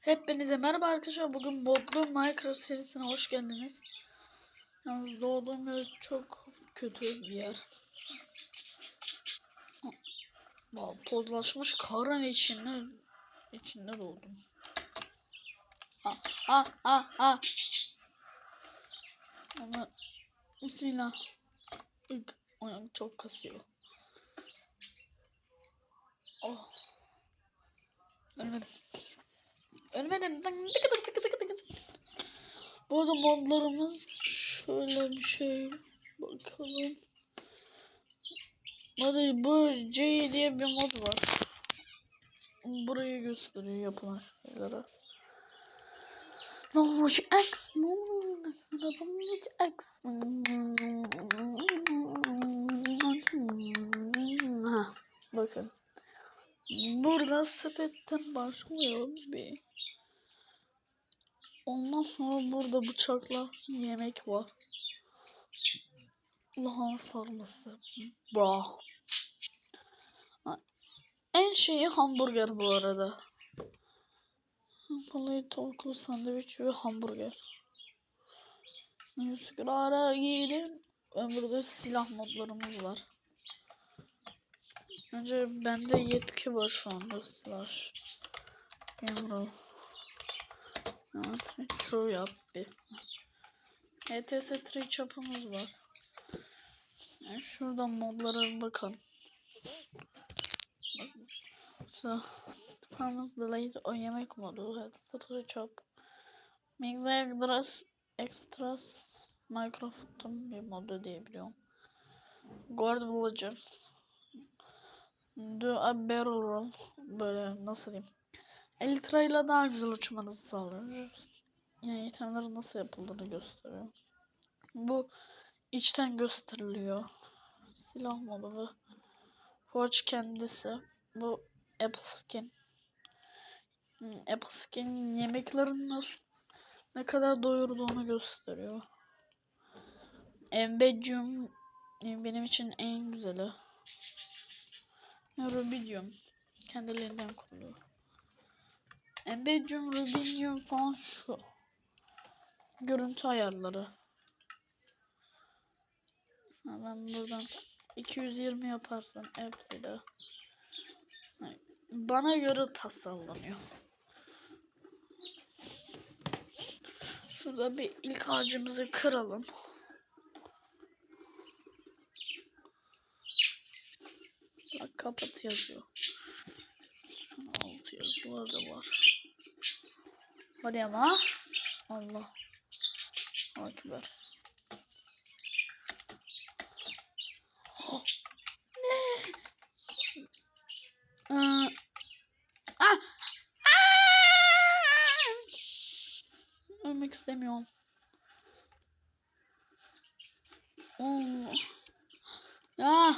Hepinize merhaba arkadaşlar. Bugün modlu Minecraft serisine hoş geldiniz. Yalnız doğduğum yer çok kötü bir yer. Vallahi Tozlaşmış karın içinde içinde doğdum. Ha ha ha ha. Ama Bismillah. İlk oyun çok kasıyor. Oh. Ölmedim. Tıkı tıkı. Bu arada modlarımız şöyle bir şey. Bakalım. Hadi bu C diye bir mod var. Burayı gösteriyor yapılan şeylere. No much X. No much X. Bakın. Burada sepetten başlıyor bir. Ondan sonra burada bıçakla yemek var. Lahana sarması. Bra. Ha, En şeyi hamburger bu arada. Balayı tavuklu sandviç ve hamburger. Üsküdar'a gidin. Ve burada silah modlarımız var. Önce bende yetki var şu anda slash. Yumru. Evet, true yap bir. ETS 3 çapımız var. Yani şuradan modlara bakalım. So, Farmers Delayed o yemek modu. ETS 3 çap. Mixer Extras, Extras Minecraft'ın bir modu diyebiliyorum. Guard Villagers. Do a barrel roll. Böyle nasıl diyeyim. Elytra ile daha güzel uçmanızı sağlıyor. Yani itemlerin nasıl yapıldığını gösteriyor. Bu içten gösteriliyor. Silah modu ve Forge kendisi. Bu Apple Skin. Hmm, Apple Skin yemeklerin nasıl ne kadar doyurduğunu gösteriyor. Embedium benim için en güzeli. Rubidium. Kendiliğinden kuruluyor. Embedium, Rubidium falan şu. Görüntü ayarları. Ha, ben buradan 220 yaparsan Apple'de bana göre tasarlanıyor. Şurada bir ilk ağacımızı kıralım. Bak kapat yazıyor. Altı yazılar da var. Hadi ama. Allah. Akbar. Oh. Ne? Aa. Ah. Ölmek istemiyorum. Oo. Ya.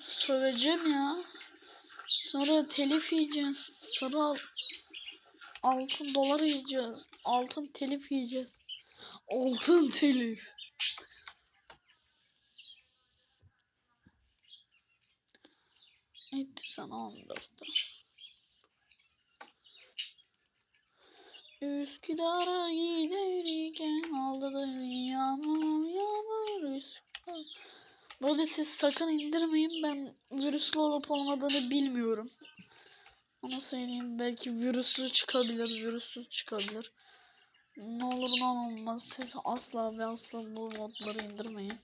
Söveceğim ya. Sonra telif yiyeceğiz. Sonra al- altın dolar yiyeceğiz. Altın telif yiyeceğiz. Altın telif. Etti sana 14'te. Üsküdar'a giderken aldı da yağmur yağmur Üsküdar. Böyle siz sakın indirmeyin ben virüslü olup olmadığını bilmiyorum. Onu söyleyeyim belki virüslü çıkabilir virüssüz çıkabilir. Ne olur ne olmaz siz asla ve asla bu modları indirmeyin.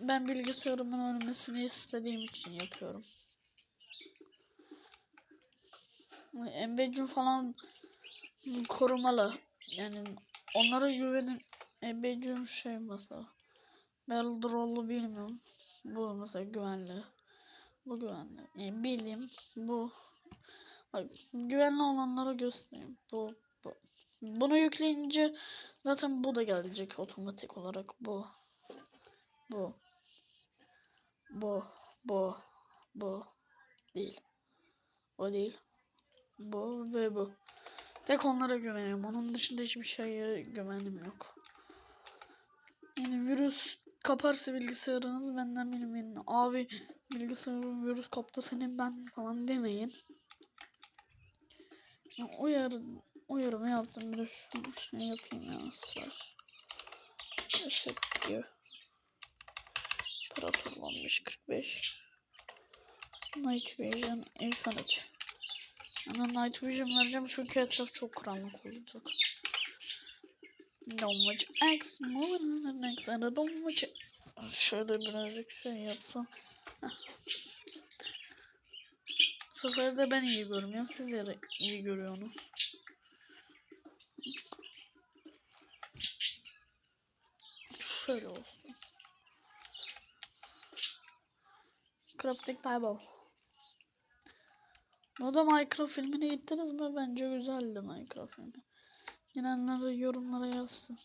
Ben bilgisayarımın ölmesini istediğim için yapıyorum. Embedcu falan korumalı. Yani onlara güvenin. Embedcu şey mesela. Droll'u bilmiyorum. Bu mesela güvenli. Bu güvenli. Yani bildiğim bu. Bak, güvenli olanları göstereyim. Bu, bu. Bunu yükleyince zaten bu da gelecek otomatik olarak bu. Bu. Bu. Bu. Bu. Değil. O değil. Bu ve bu. Tek onlara güveniyorum. Onun dışında hiçbir şeye güvenim yok. Yani virüs kaparsa bilgisayarınız benden bilmeyin. Abi bilgisayarım virüs kaptı senin ben falan demeyin. Ya, uyar, uyarımı yaptım. Bir de şu şey yapayım ya. Slash. Reset diyor. Imparator 1545. Night Vision Infinite. Ana Night Vision vereceğim çünkü etraf çok karanlık olacak. Dolmacı X moving X and a dolmacı. Şöyle birazcık şey yapsam. Sefer de ben iyi görmüyorum. Siz iyi görüyorsunuz. Şöyle olsun. Crafting table. O da Minecraft filmini gittiniz mi? Bence güzeldi Minecraft filmi. Girenler yorumlara yazsın.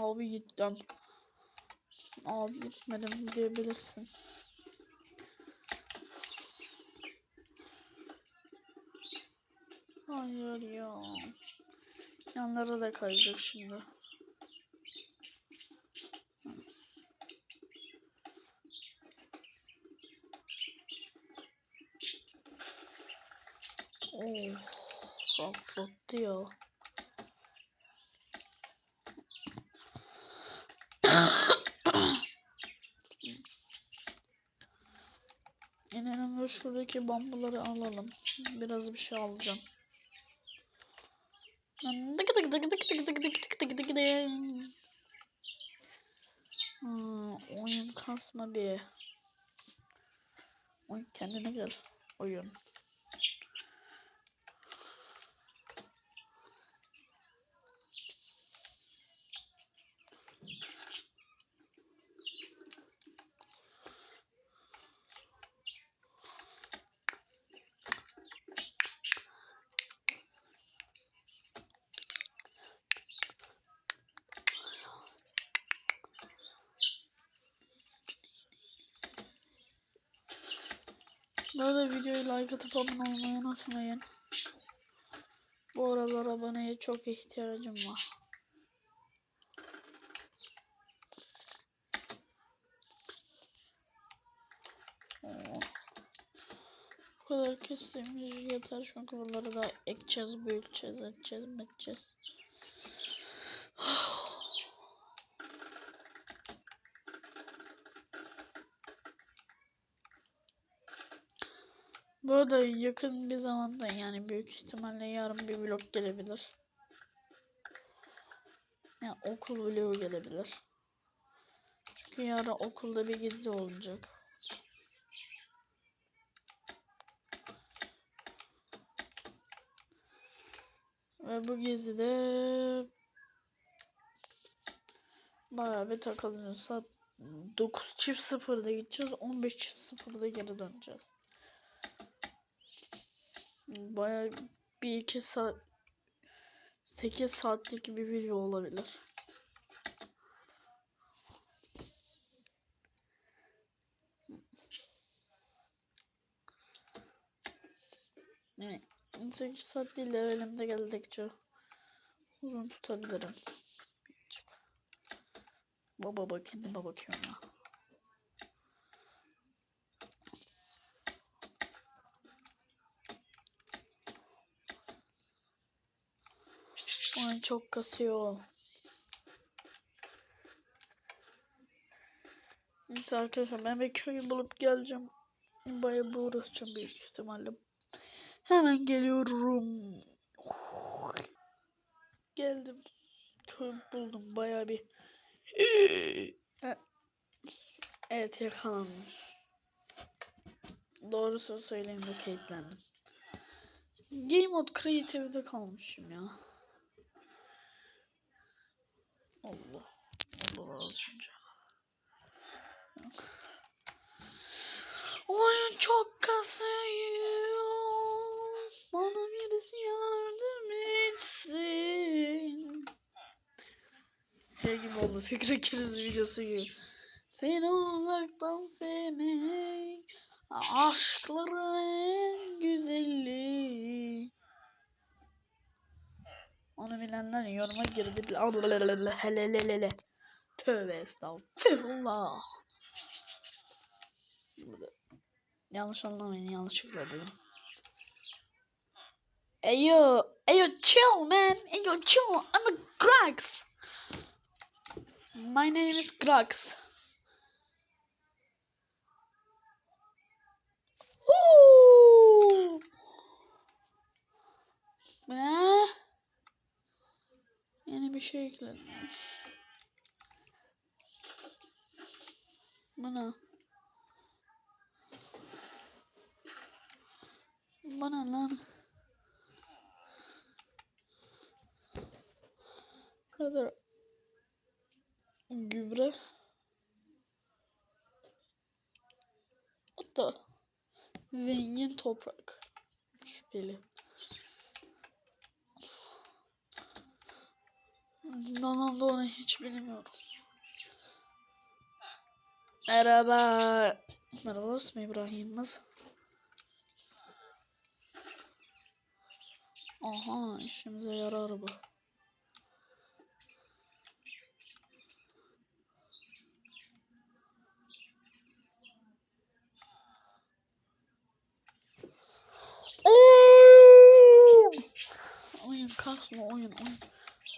Abi gittim. Abi gitmedim diyebilirsin. Hayır ya. Yanlara da kayacak şimdi. Oh, rahatlattı ya. Şuradaki bambuları alalım. Biraz bir şey alacağım. Hmm, oyun kasma bir. Oyun kendine gel. Oyun. Atıp abone olmayı unutmayın. Bu aralar aboneye çok ihtiyacım var. Bu kadar kesimiz yeter çünkü bunları da ekeceğiz, büyüteceğiz, edeceğiz, edeceğiz. Bu arada yakın bir zamanda yani büyük ihtimalle yarın bir vlog gelebilir. Yani okul vlogu gelebilir. Çünkü yarın okulda bir gezi olacak. Ve bu gezide bayağı bir takılacağız. Saat 9 çift sıfırda gideceğiz. 15 çift sıfırda geri döneceğiz. Baya bir iki saat 8 saatlik bir video olabilir. Yani 8 saat değil de elimde geldikçe uzun tutabilirim. Baba bak kendime bakıyorum ya. Ay çok kasıyor. Neyse arkadaşlar ben bir köyü bulup geleceğim. Bayağı bir büyük ihtimalle. Hemen geliyorum. Geldim. Köy buldum bayağı bir. Evet yakalandım. Doğrusu söyleyeyim de kilitlendim. Game Mode Creative'de kalmışım ya. Allah. Allah razı olsun. Oyun çok kasıyor. Bana birisi yardım etsin. Şey gibi oldu. Fikri Kiriz videosu gibi. Seni uzaktan sevmek aşkların en güzeli. Onu bilenler yoruma girdi. Helelelele. Tövbe estağfurullah. Yanlış anlamayın yanlışlıkla dedim. Ayo, ayo chill man, ayo chill. I'm a Grax. My name is Grax. Ooh. Bu ne? Yeni bir şey eklenmiş. Bu ne lan? Kadar gübre. Hatta zengin toprak. Şüpheli. Anlamda onu hiç bilmiyorum. Merhaba. Merhaba ismi İbrahim'imiz. Aha işimize yarar bu. Oyun kasma oyun oyun.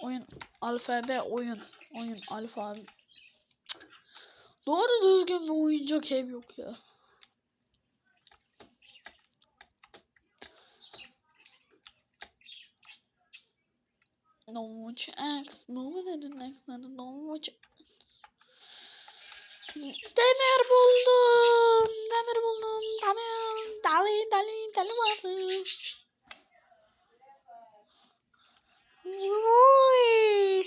Oyun alfabe oyun. Oyun alfabe. Doğru düzgün bir oyuncak ev yok ya. No X move to the next. No Demir buldum. Demir buldum. Demir. Dali dali dali vardı. Oy.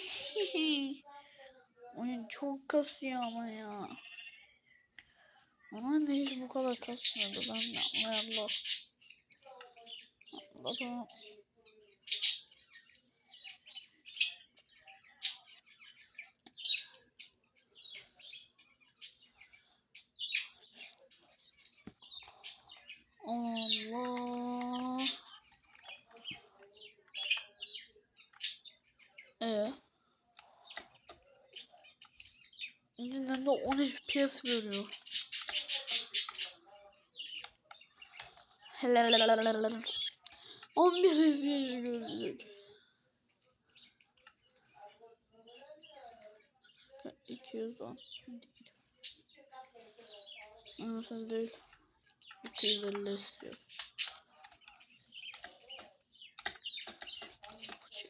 Oyun çok kasıyor ama ya. Ama hiç bu kadar kasmıyordu. Ben de Allah. Allah. Allah. Ee? Yüzünden de 10 FPS veriyor. Helal. 11 FPS görecek. 210 değil. Anasını değil. 250 istiyor.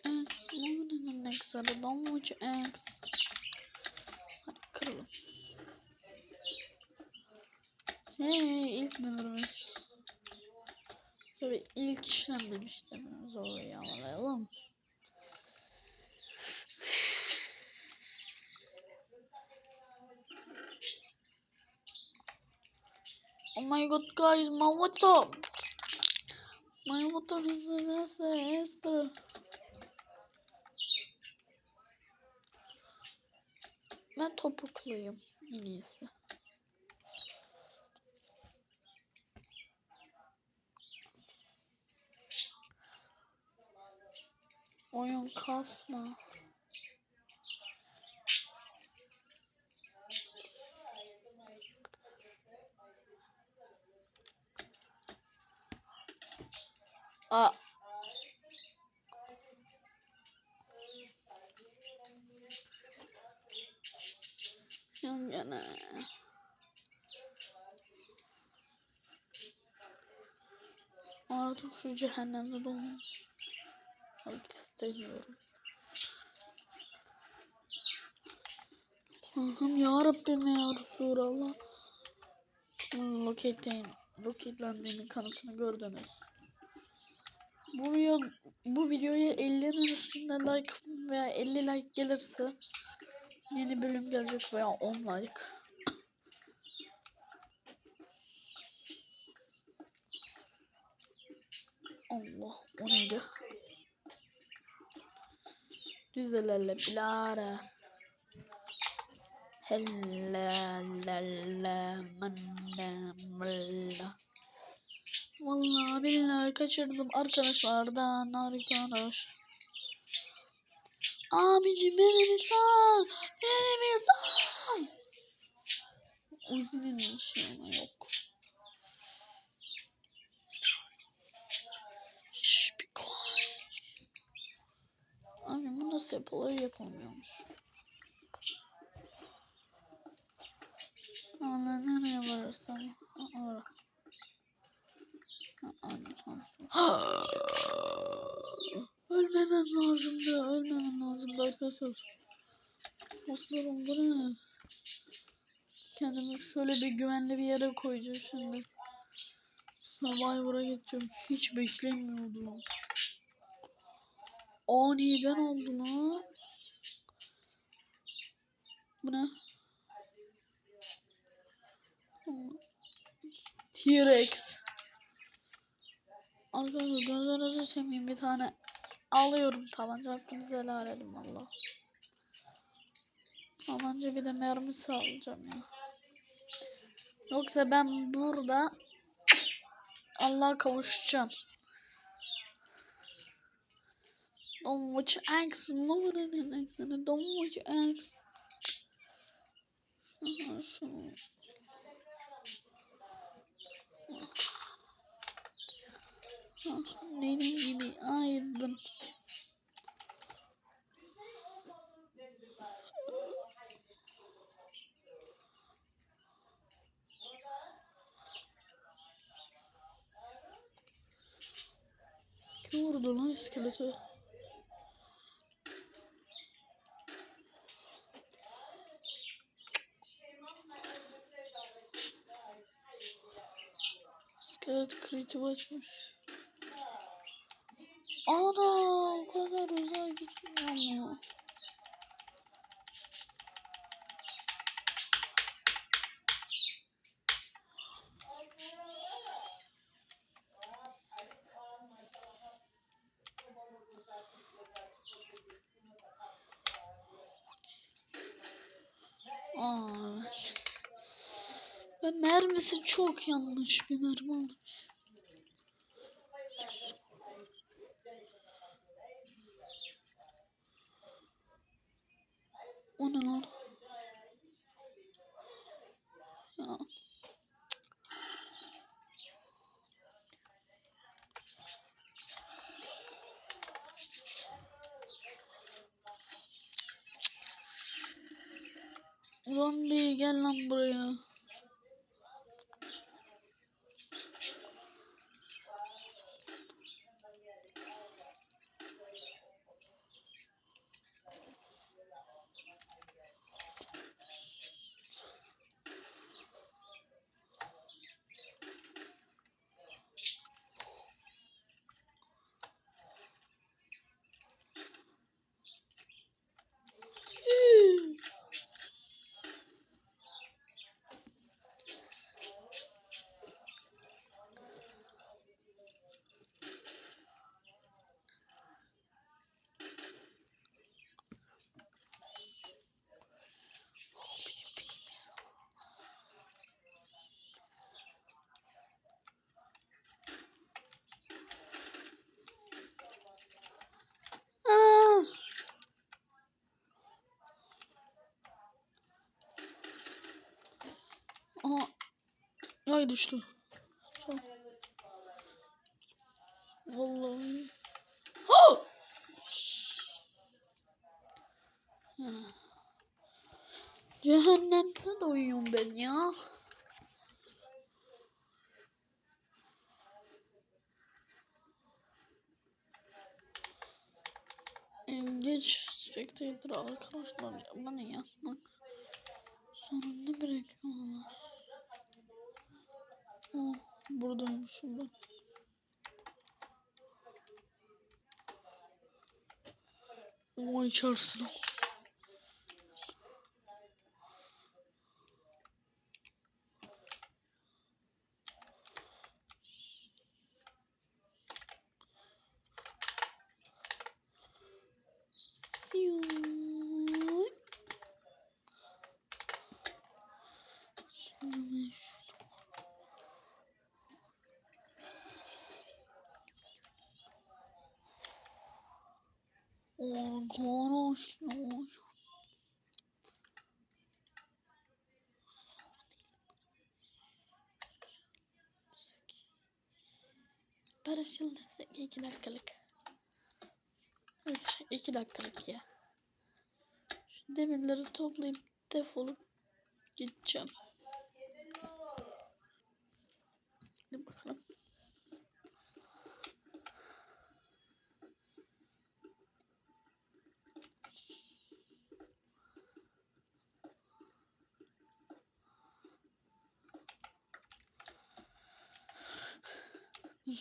X, moving next level, don't watch X. Hadi kıralım. Hey, ilk numaramız. Tabii ilk işlenmemiş dememiz orayı. Oh my god guys, my water! My water is a disaster. Ben topukluyum en iyisi. Oyun kasma. Aa. Yan yana. Artık şu cehennemde doğum. Artık istemiyorum. Allah'ım ya Rabbim ya Resulallah. Roketin, roketlendiğinin kanıtını gördünüz. Bu video, bu videoya 50'nin üstünde like veya 50 like gelirse yeni bölüm gelecek veya 10 like. Allah o neydi? Düzdelerle bilara. Vallahi billahi kaçırdım arkadaşlardan arkadaş. Abicim beni bir sal. Beni bir sal. Uzi'nin şey ama yok. Şşş bir koy. Abi bu nasıl yapılır yapamıyormuş. Allah nereye varırsam. Ha, Ora. Ölmemem lazımdı. Ölmemem lazımdı arkadaşlar. Dostlarım bu ne? Kendimi şöyle bir güvenli bir yere koyacağım şimdi. Survivor'a geçeceğim. Hiç beklemiyordum. Aniden oldu lan. Bu ne? T-Rex. Arkadaşlar gözlerinizi seveyim bir tane alıyorum tabanca hakkınızı helal edin valla. Tabanca bir de mermisi alacağım ya. Yoksa ben burada Allah'a kavuşacağım. Don't watch X more than X don't watch X. Şunu şunu. Benim gibi ayırdım. Kim vurdu lan iskeleti? İskelet kritik açmış. Ana o kadar uzağa gitmiyor mu? Aa, evet. Ve mermisi çok yanlış bir mermi almış. O ne lan? Ya. Zombi gel lan buraya. Hii. Aa! Aha. Yay düştü. Vallahi. Ha! Ya. Cehennemde doyuyorum ben ya. Engage Spectator arkadaşlar bana yapmak sonunda bırakıyorlar. Oh, buradaymışım ben. Vay içerisine. Siyuuu. Sonra ben şu- Arkadaşlar. Barışıl desek iki dakikalık. Arkadaşlar iki dakikalık ya. Şu demirleri toplayıp defolup gideceğim. Hadi bakalım.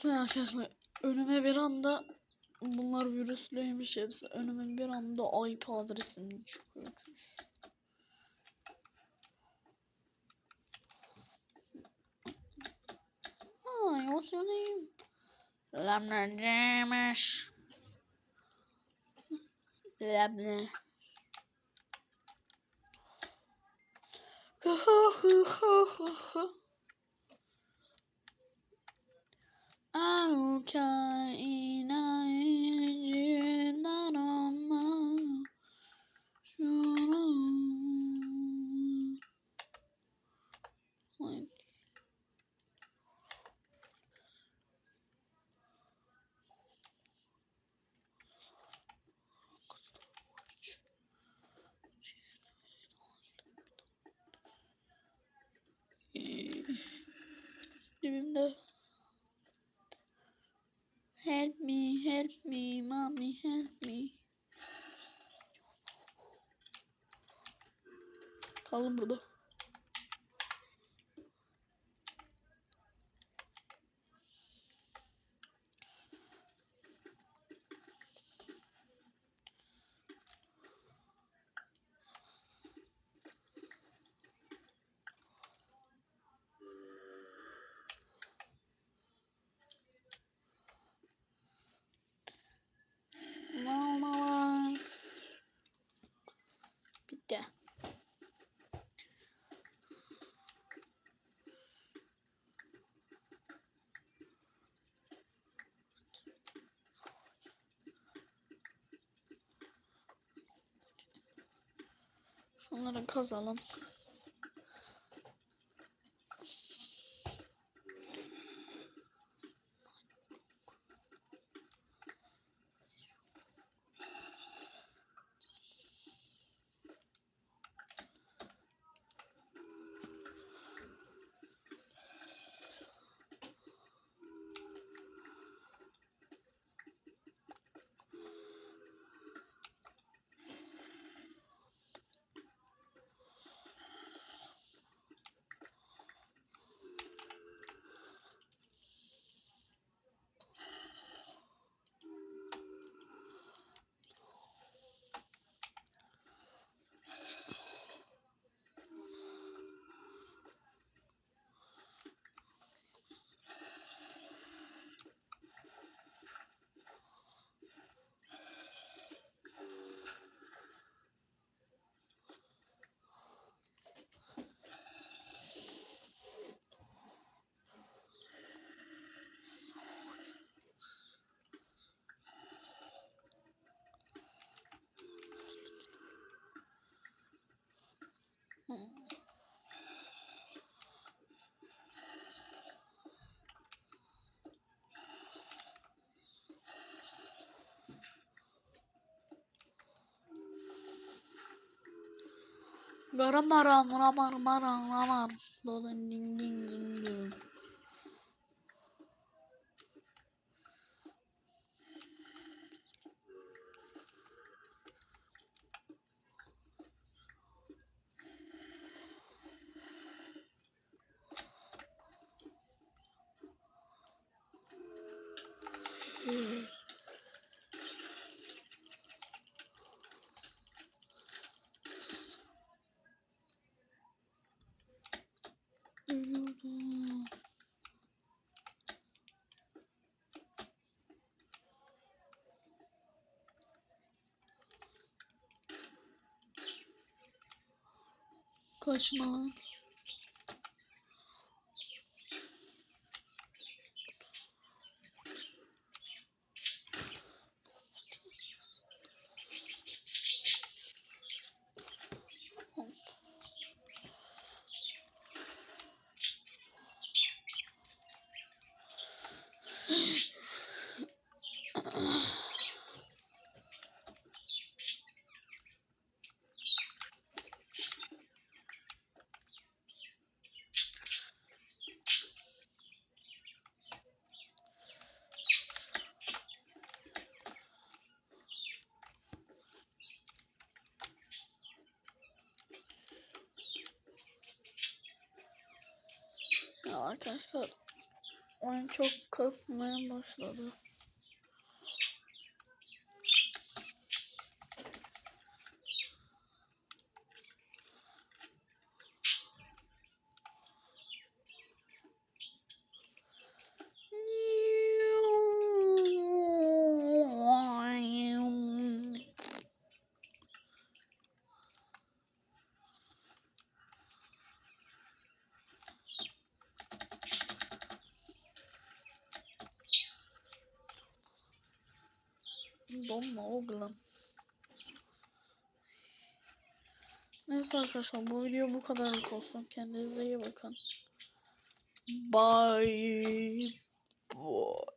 Neyse arkadaşlar önüme bir anda bunlar virüslüymüş hepsi. Önüme bir anda IP adresim çıkıyor. Hi, what's your name? Lemner James. Lemner. Au kainatından onlar şunu. Ee, Dibimde Kalın burada. Şunları kazalım. Garamara muramar mara ramar. Dolan ding ding ding ding. Kaçma lan. Arkadaşlar oyun çok kasmaya başladı. Arkadaşlar bu video bu kadarlık olsun. Kendinize iyi bakın. Bye. Bye.